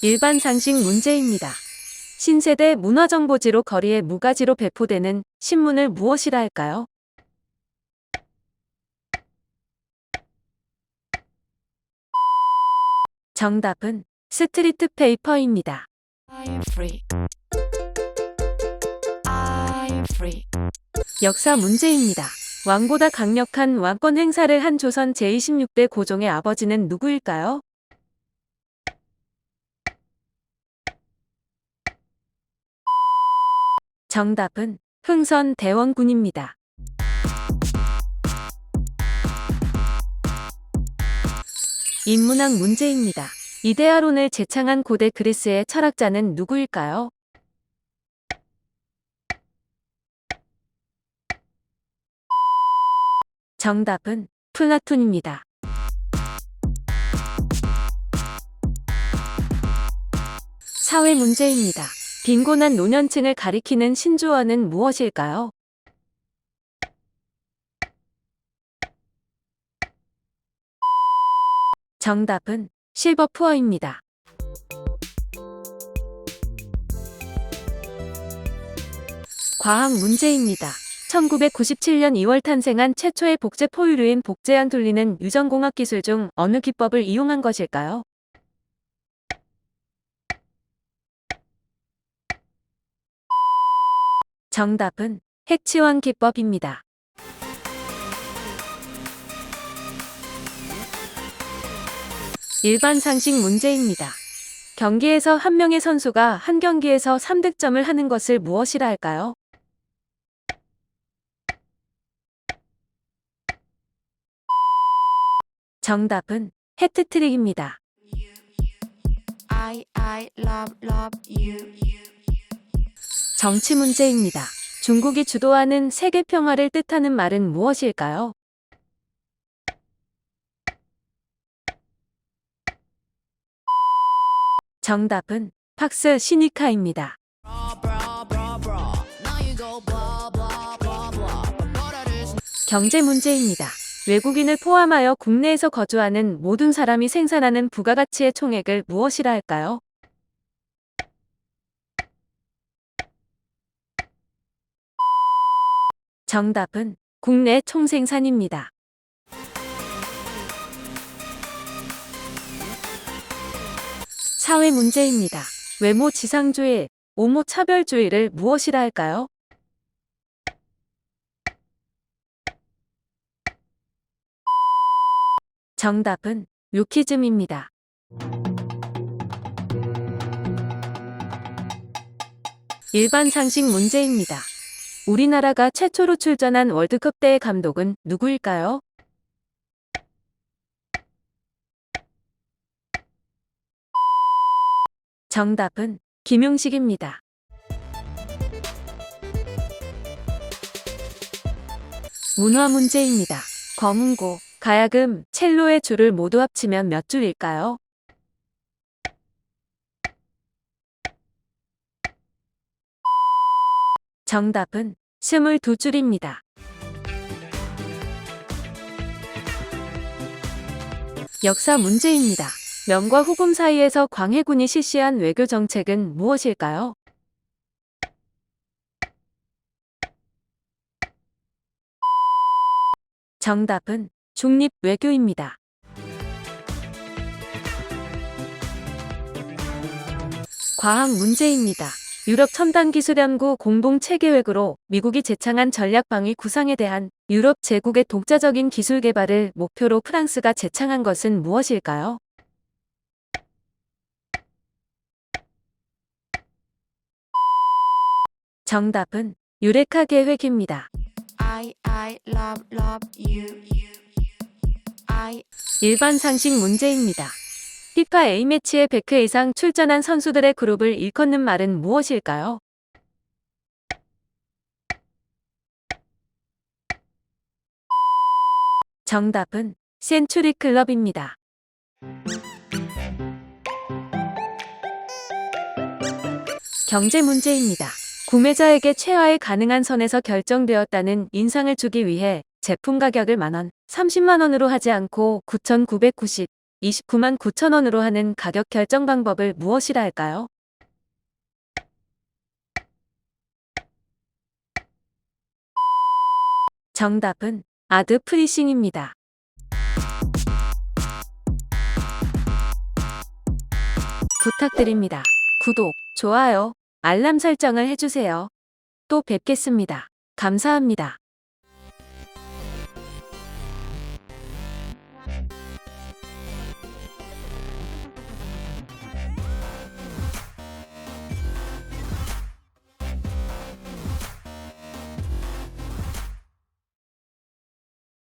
일반 상식 문제입니다. 신세대 문화정보지로 거리에 무가지로 배포되는 신문을 무엇이라 할까요? 정답은 스트리트 페이퍼입니다. 역사 문제입니다. 왕보다 강력한 왕권 행사를 한 조선 제26대 고종의 아버지는 누구일까요? 정답은 흥선 대원군입니다. 인문학 문제입니다. 이데아론을 제창한 고대 그리스의 철학자는 누구일까요? 정답은 플라톤입니다. 사회 문제입니다. 빈곤한 노년층을 가리키는 신조어는 무엇일까요? 정답은 실버 푸어입니다. 과학 문제입니다. 1997년 2월 탄생한 최초의 복제 포유류인 복제안 돌리는 유전공학 기술 중 어느 기법을 이용한 것일까요? 정답은 핵치환 기법입니다. 일반 상식 문제입니다. 경기에서 한 명의 선수가 한 경기에서 3득점을 하는 것을 무엇이라 할까요? 정답은 해트트릭입니다. I I love love you. 정치 문제입니다. 중국이 주도하는 세계 평화를 뜻하는 말은 무엇일까요? 정답은 팍스 시니카입니다. 경제 문제입니다. 외국인을 포함하여 국내에서 거주하는 모든 사람이 생산하는 부가가치의 총액을 무엇이라 할까요? 정답은 국내 총생산입니다. 사회 문제입니다. 외모 지상주의, 오모 차별주의를 무엇이라 할까요? 정답은 루키즘입니다. 일반 상식 문제입니다. 우리나라가 최초로 출전한 월드컵 대회 감독은 누구일까요? 정답은 김용식입니다. 문화 문제입니다. 검은고, 가야금, 첼로의 줄을 모두 합치면 몇 줄일까요? 정답은 22줄입니다. 역사 문제입니다. 명과 후금 사이에서 광해군이 실시한 외교 정책은 무엇일까요? 정답은 중립 외교입니다. 과학 문제입니다. 유럽 첨단 기술 연구 공동체 계획으로 미국이 제창한 전략 방위 구상에 대한 유럽 제국의 독자적인 기술 개발을 목표로 프랑스가 제창한 것은 무엇일까요? 정답은 유레카 계획입니다. I I love love you. I 일반 상식 문제입니다. 피파 A매치에 100회 이상 출전한 선수들의 그룹을 일컫는 말은 무엇일까요? 정답은 센츄리 클럽입니다. 경제 문제입니다. 구매자에게 최하의 가능한 선에서 결정되었다는 인상을 주기 위해 제품 가격을 만원, 30만원으로 하지 않고 9,990, 29만 9천 원으로 하는 가격 결정 방법을 무엇이라 할까요? 정답은 아드 프리싱입니다. 부탁드립니다. 구독, 좋아요, 알람 설정을 해주세요. 또 뵙겠습니다. 감사합니다.